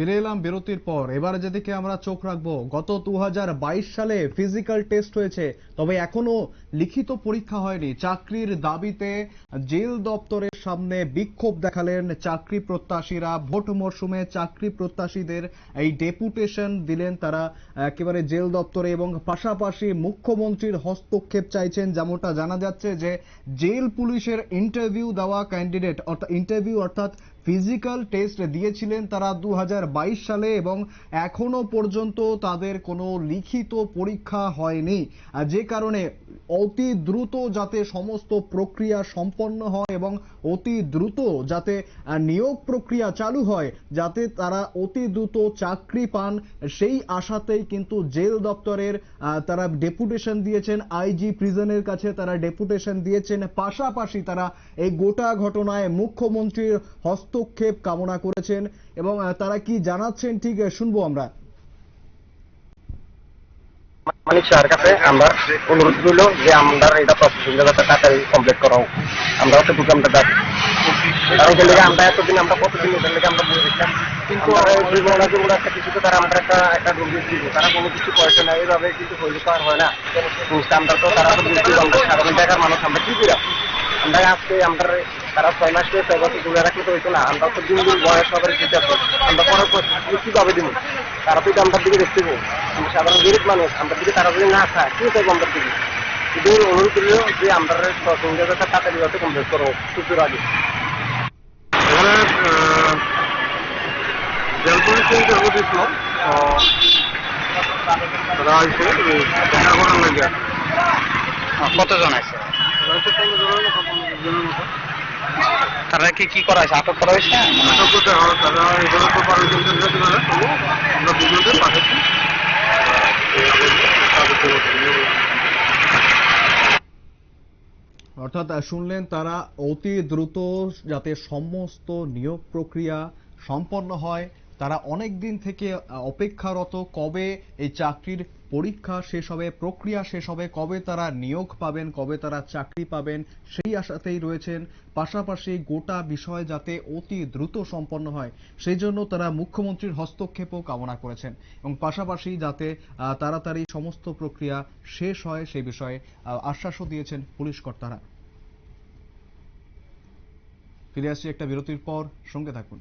ফিরে এলাম বিরতির পর। এবারে যেদিকে আমরা চোখ রাখব, গত দু হাজার বাইশ সালে ফিজিক্যাল টেস্ট হয়েছে, তবে এখনও লিখিত পরীক্ষা হয়নি। চাকরির দাবিতে জেল দপ্তরের সামনে বিক্ষোভ দেখালেন চাকরি প্রত্যাশীরা। ভোট মরশুমে চাকরি প্রত্যাশীদের এই ডেপুটেশন দিলেন তারা। একেবারে জেল দপ্তরে এবং পাশাপাশি মুখ্যমন্ত্রীর হস্তক্ষেপ চাইছেন, যেমনটা জানা যাচ্ছে যে জেল পুলিশের ইন্টারভিউ দেওয়া ক্যান্ডিডেট অর্থাৎ ইন্টারভিউ অর্থাৎ ফিজিক্যাল টেস্ট দিয়েছিলেন তারা দু হাজার বাইশ সালে এবং এখনও পর্যন্ত তাদের কোনো লিখিত পরীক্ষা হয়নি। যে কারণে অতি দ্রুত যাতে সমস্ত প্রক্রিয়া সম্পন্ন হয় এবং অতি দ্রুত যাতে নিয়োগ প্রক্রিয়া চালু হয়, যাতে তারা অতি দ্রুত চাকরি পান, সেই আশাতেই কিন্তু জেল দপ্তরের তারা ডেপুটেশন দিয়েছেন। আইজি প্রিজনের কাছে তারা ডেপুটেশন দিয়েছেন। পাশাপাশি তারা এই গোটা ঘটনায় মুখ্যমন্ত্রীর হস্তক্ষেপ কামনা করেছেন এবং তারা কি জানাচ্ছেন ঠিক শুনব আমরা। মানিক স্যারের কাছে আমরা অনুরোধ রইল যে আমরা এটা প্রসেসিং যাতে তাড়াতাড়ি কমপ্লিট করা আমরা হচ্ছে আমরা ডাকি কারণ লেগে আমরা এতদিন আমরা কতদিন ওদের লেগে আমরা বুঝে দিচ্ছিলাম কিন্তু দুই মহিলা যে ওরা একটা কিছুতে তারা আমরা একটা একটা রোগী দিব তারা কোনো কিছু করেছে না, এইভাবে কিন্তু হইলে তো আর হয় না। আমরা তো তারা তো সাধারণ জায়গার মানুষ, আমরা কি করি? আমরা আজকে আমরা তারা ছয় মাস করে ছয় বছর দূরে রাখলে তো হইতো না। আমরা তো দিন দিন বয়স সবার দিতে আছে আমরা পরের পর কীভাবে দিব? তারা তো আমরা দিকে দেখতে পাবো আমরা সাধারণ গরিব মানুষ আমরা দিকে তারা যদি না খায় কি চাইব আমরা দিকে? শুধু অনুরোধ করিল যে আমরা সঙ্গে তাড়াতাড়ি যাতে কমপ্লিট করব সুযোগ আগে তারা দেখা করার লাগে। কতজন আছে? তারা কি কি করা হয়েছে? আটক করা হয়েছে? আটক করতে হবে তারা এগুলো তো পারমিশন দিতে পারে তবু আমরা দুজনকে পাঠাচ্ছি অর্থাৎ শুনলেন তারা অতি দ্রুত যাতে সমস্ত নিয়োগ প্রক্রিয়া সম্পন্ন হয়। তারা অনেক দিন থেকে অপেক্ষারত কবে এই চাকরির পরীক্ষা শেষ হবে, প্রক্রিয়া শেষ হবে, কবে তারা নিয়োগ পাবেন, কবে তারা চাকরি পাবেন, সেই আশাতেই রয়েছেন। পাশাপাশি গোটা বিষয় যাতে অতি দ্রুত সম্পন্ন হয় সেই জন্য তারা মুখ্যমন্ত্রীর হস্তক্ষেপও কামনা করেছেন। এবং পাশাপাশি যাতে তাড়াতাড়ি সমস্ত প্রক্রিয়া শেষ হয় সেই বিষয়ে আশ্বাসও দিয়েছেন পুলিশ কর্তারা। ফিরে আসছি একটা বিরতির পর, সঙ্গে থাকুন।